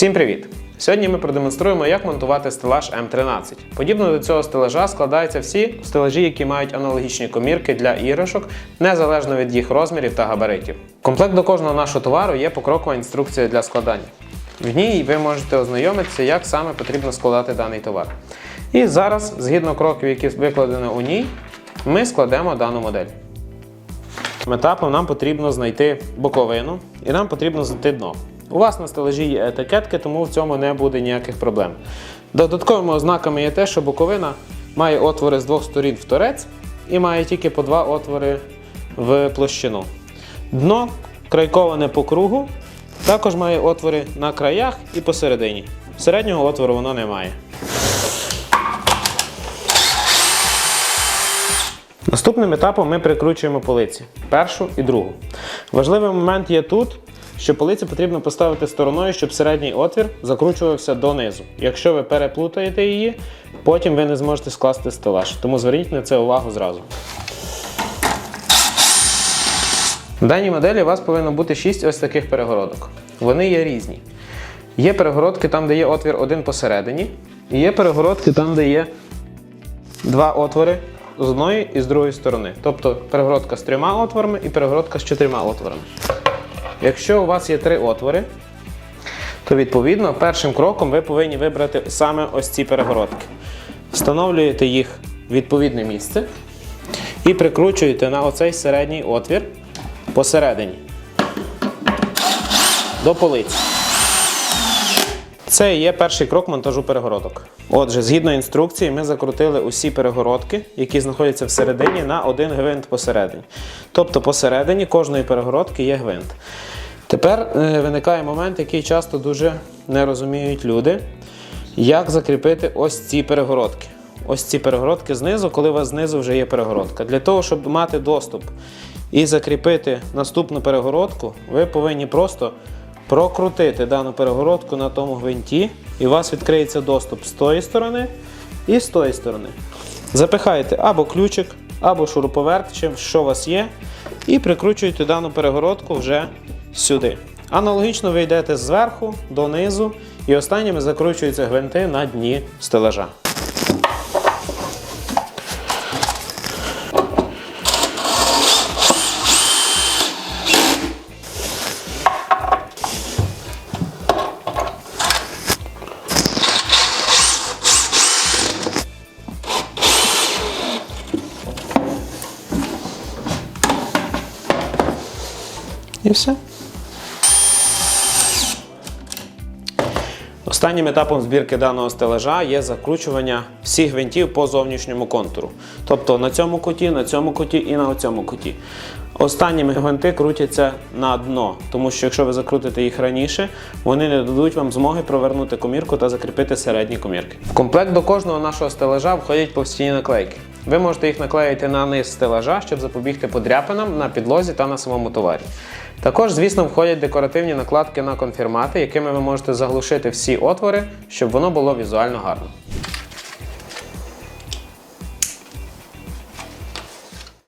Всім привіт! Сьогодні ми продемонструємо, як монтувати стелаж М13. Подібно до цього стелажа складаються всі стелажі, які мають аналогічні комірки для іграшок, незалежно від їх розмірів та габаритів. Комплект до кожного нашого товару є покрокова інструкція для складання. В ній ви можете ознайомитися, як саме потрібно складати даний товар. І зараз, згідно кроків, які викладені у ній, ми складемо дану модель. Етапом нам потрібно знайти боковину і нам потрібно знайти дно. У вас на стелажі є етикетки, тому в цьому не буде ніяких проблем. Додатковими ознаками є те, що боковина має отвори з двох сторін в торець і має тільки по два отвори в площину. Дно крайковане по кругу, також має отвори на краях і посередині. Середнього отвору воно не має. Наступним етапом ми прикручуємо полиці першу і другу. Важливий момент є тут, що полиці потрібно поставити стороною, щоб середній отвір закручувався донизу. Якщо ви переплутаєте її, потім ви не зможете скласти стелаж. Тому зверніть на це увагу зразу. В даній моделі у вас повинно бути 6 ось таких перегородок. Вони є різні. Є перегородки там, де є отвір один посередині, і є перегородки там, де є два отвори з одної і з другої сторони. Тобто перегородка з трьома отворами і перегородка з чотирма отворами. Якщо у вас є три отвори, то відповідно першим кроком ви повинні вибрати саме ось ці перегородки. Встановлюєте їх в відповідне місце і прикручуєте на оцей середній отвір посередині до полиці. Це і є перший крок монтажу перегородок. Отже, згідно інструкції, ми закрутили усі перегородки, які знаходяться всередині, на один гвинт посередині. Тобто посередині кожної перегородки є гвинт. Тепер е, виникає момент, який часто дуже не розуміють люди, як закріпити ось ці перегородки. Ось ці перегородки знизу, коли у вас знизу вже є перегородка. Для того, щоб мати доступ і закріпити наступну перегородку, ви повинні просто прокрутити дану перегородку на тому гвинті, і у вас відкриється доступ з тої сторони і з тої сторони. Запихаєте або ключик, або шуруповерт, чим що у вас є, і прикручуєте дану перегородку вже сюди. Аналогічно ви йдете зверху донизу, і останніми закручуються гвинти на дні стелажа. І все. Останнім етапом збірки даного стелажа є закручування всіх гвинтів по зовнішньому контуру. Тобто на цьому куті, на цьому куті і на цьому куті. Останніми гвинти крутяться на дно, тому що якщо ви закрутите їх раніше, вони не дадуть вам змоги провернути комірку та закріпити середні комірки. В комплект до кожного нашого стелажа входять повстійні наклейки. Ви можете їх наклеїти на низ стелажа, щоб запобігти подряпинам на підлозі та на самому товарі. Також, звісно, входять декоративні накладки на конфірмати, якими ви можете заглушити всі отвори, щоб воно було візуально гарно.